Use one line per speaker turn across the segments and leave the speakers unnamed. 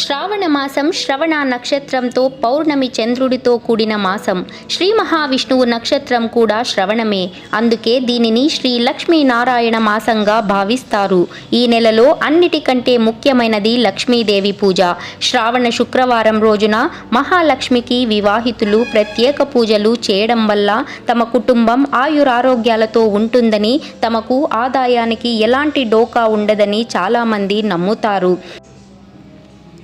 శ్రావణ మాసం శ్రవణ నక్షత్రంతో పౌర్ణమి చంద్రుడితో కూడిన మాసం. శ్రీ మహావిష్ణువు నక్షత్రం కూడా శ్రవణమే. అందుకే దీనిని శ్రీ లక్ష్మీనారాయణ మాసంగా భావిస్తారు. ఈ నెలలో అన్నిటికంటే ముఖ్యమైనది లక్ష్మీదేవి పూజ. శ్రావణ శుక్రవారం రోజున మహాలక్ష్మికి వివాహితులు ప్రత్యేక పూజలు చేయడం వల్ల తమ కుటుంబం ఆయురారోగ్యాలతో ఉంటుందని తమకు ఆదాయానికి ఎలాంటి డోకా ఉండదని చాలామంది నమ్ముతారు.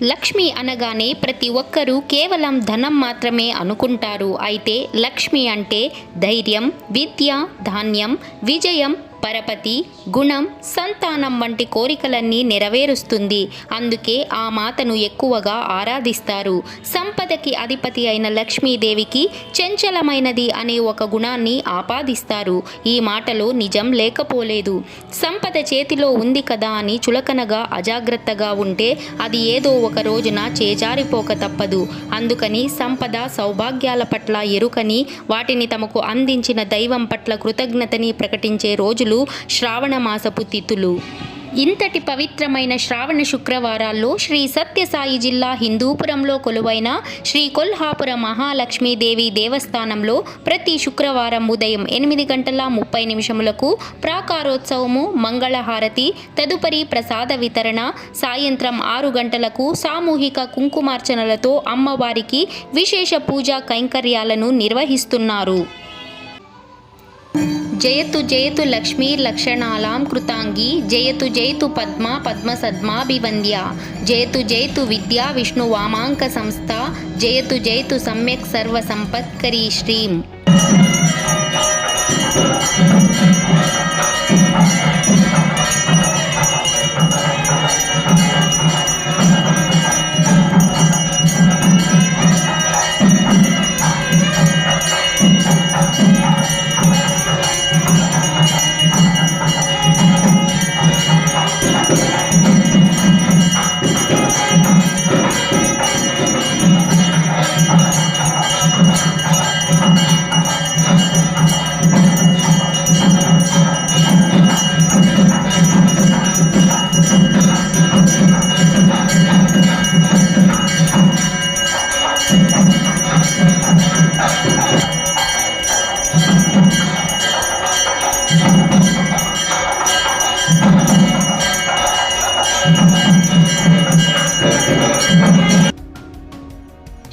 లక్ష్మి అనగానే ప్రతి ఒక్కరూ కేవలం ధనం మాత్రమే అనుకుంటారు. అయితే లక్ష్మి అంటే ధైర్యం విద్య ధాన్యం విజయం పరపతి గుణం సంతానం వంటి కోరికలన్నీ నెరవేరుస్తుంది. అందుకే ఆ మాతను ఎక్కువగా ఆరాధిస్తారు. సంపదకి అధిపతి అయిన లక్ష్మీదేవికి చంచలమైనది అనే ఒక గుణాన్ని ఆపాదిస్తారు. ఈ మాటలో నిజం లేకపోలేదు. సంపద చేతిలో ఉంది కదా అని చులకనగా అజాగ్రత్తగా ఉంటే అది ఏదో ఒక రోజున చేజారిపోక తప్పదు. అందుకని సంపద సౌభాగ్యాల పట్ల ఎరుకని వాటిని తమకు అందించిన దైవం పట్ల కృతజ్ఞతని ప్రకటించే రోజులు శ్రావణ మాసపు తిథులు. ఇంతటి పవిత్రమైన శ్రావణ శుక్రవారాల్లో శ్రీ సత్యసాయి జిల్లా హిందూపురంలో కొలువైన శ్రీ కొల్హాపుర మహాలక్ష్మీదేవి దేవస్థానంలో ప్రతి శుక్రవారం ఉదయం ఎనిమిది గంటల ముప్పై నిమిషములకు ప్రాకారోత్సవము మంగళహారతి తదుపరి ప్రసాద వితరణ సాయంత్రం ఆరు గంటలకు సామూహిక కుంకుమార్చనలతో అమ్మవారికి విశేష పూజా కైంకర్యాలను నిర్వహిస్తున్నారు. జయతు జయతు లక్ష్మీర్లక్షణాలాం కృతాంగి జయతు జయతు పద్మ పద్మ సద్మాభివంద్య జయతు జయతు విద్యా విష్ణు వామాంక సంస్థ జయతు జయతు సమ్యక్ సర్వ సంపత్కరీ శ్రీం.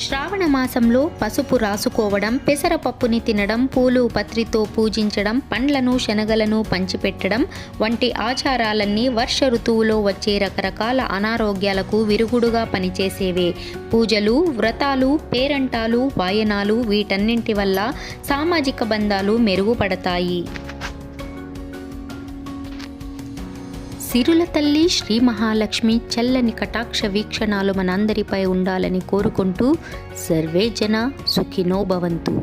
శ్రావణ మాసంలో పసుపు రాసుకోవడం పెసరపప్పుని తినడం పూలు పత్రితో పూజించడం పండ్లను శనగలను పంచిపెట్టడం వంటి ఆచారాలన్నీ వర్ష ఋతువులో వచ్చే రకరకాల అనారోగ్యాలకు విరుగుడుగా పనిచేసేవే. పూజలు వ్రతాలు పేరంటాలు వాయనాలు వీటన్నింటి వల్ల సామాజిక బంధాలు మెరుగుపడతాయి. సిరుల తల్లి శ్రీ మహాలక్ష్మి చల్లని కటాక్ష వీక్షణాలు మనందరిపై ఉండాలని కోరుకుంటూ సర్వే జన సుఖినో భవంతు.